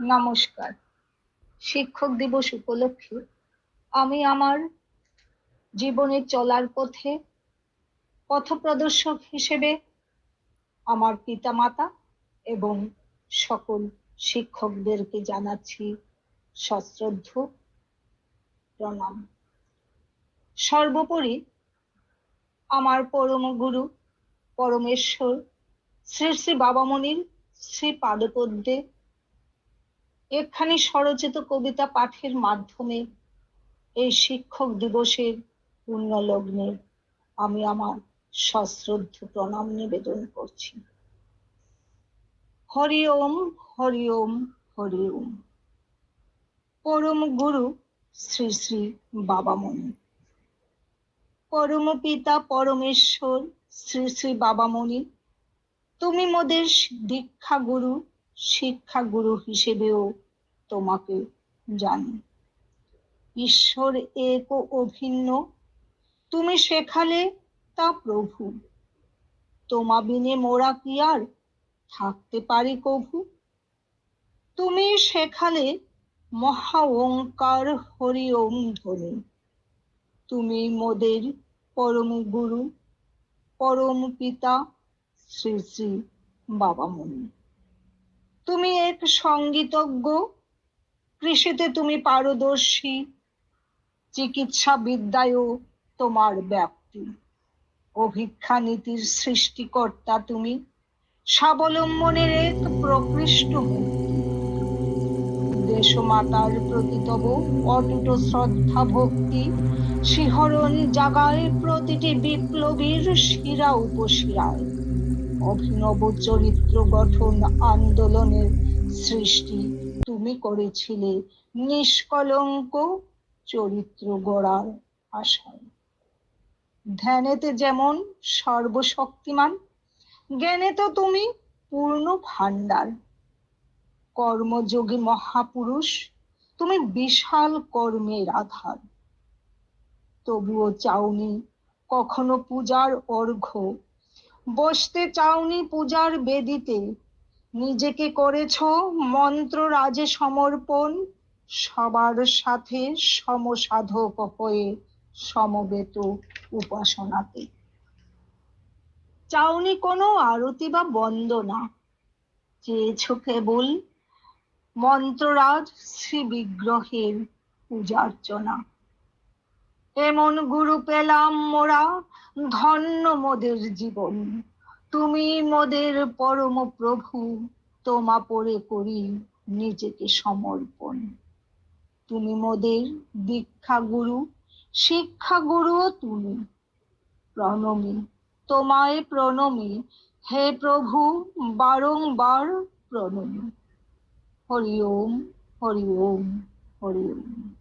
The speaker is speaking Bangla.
নমস্কার। শিক্ষক দিবস উপলক্ষে আমি আমার জীবনে চলার পথে পথপ্রদর্শক হিসেবে আমার পিতামাতা এবং সকল শিক্ষকদেরকে জানাচ্ছি সশ্রদ্ধ প্রণাম। সর্বোপরি আমার পরম গুরু পরমেশ্বর শ্রী শ্রী বাবামণির শ্রী পাদপদ্মে একখানি স্বরচিত কবিতা পাঠের মাধ্যমে এই শিক্ষক দিবসের পূর্ণ লগ্নে আমি আমার সশ্রদ্ধ প্রণাম নিবেদন করছি। হরি ওম হরি ওম হরি ওম। পরম গুরু শ্রী শ্রী বাবামণি। পরম পিতা পরমেশ্বর শ্রী শ্রী বাবামণি, তুমি মোদের দীক্ষা গুরু শিক্ষা গুরু হিসেবেও তোমাকে জানি। ঈশ্বর এক ও অভিন্ন, তুমি শেখালে তা প্রভু। তোমা বিনে মোরা কি আর থাকতে পারি কভু? তুমি শেখালে মহা ওঙ্কার হরি ওম ধ্বনি। তুমি মোদের পরম গুরু, পরম পিতা শ্রী শ্রী বাবামণি। তুমি এক সঙ্গীতজ্ঞ, কৃষিতে তুমি পারদর্শী চিকিৎসা বিদ্যায়ও তোমার ব্যাপ্তি। অভিক্ষা নীতির সৃষ্টিকর্তা তুমি, স্বাবলম্বনের এক প্রকৃষ্ট দেশমাতার প্রতি তব অটুট শ্রদ্ধা ভক্তি, শিহরণ জাগায় প্রতিটি বিপ্লবীর শিরা উপশিরায়। অভিনব চরিত্র গঠন আন্দোলনের সৃষ্টি তুমি করেছিলে নিষ্কলঙ্ক চরিত্র গড়ার আশায়। ধ্যানেতে যেমন সর্বশক্তিমান জ্ঞানে তো তুমি পূর্ণ ভান্ডার কর্মযোগী মহাপুরুষ, তুমি বিশাল কর্মের আধার। তবুও চাওনি কখনো পূজার অর্ঘ্য বসতে চাওনি পূজার বেদিতে। নিজেকে করেছ মন্ত্র রাজে সমর্পণ, সবার সাথে সমসাধক হয়ে সমবেত উপাসনাতে। চাওনি কোনো আরতি বা বন্দনা, চেয়েছ কেবল মন্ত্ররাজ শ্রী বিগ্রহের পূজার্চনা। এমন গুরু পেলাম মোরা, ধন্য মোদের জীবন। তুমি মোদের পরম প্রভু, তোমা পরে করি নিজেকে সমর্পণ। তুমি মোদের দীক্ষা গুরু, শিক্ষা গুরুও তুমি। প্রণমী, তোমায় প্রণমী। হে প্রভু, বারংবার প্রণমী। হরি ওম হরি ওম হরি ওম।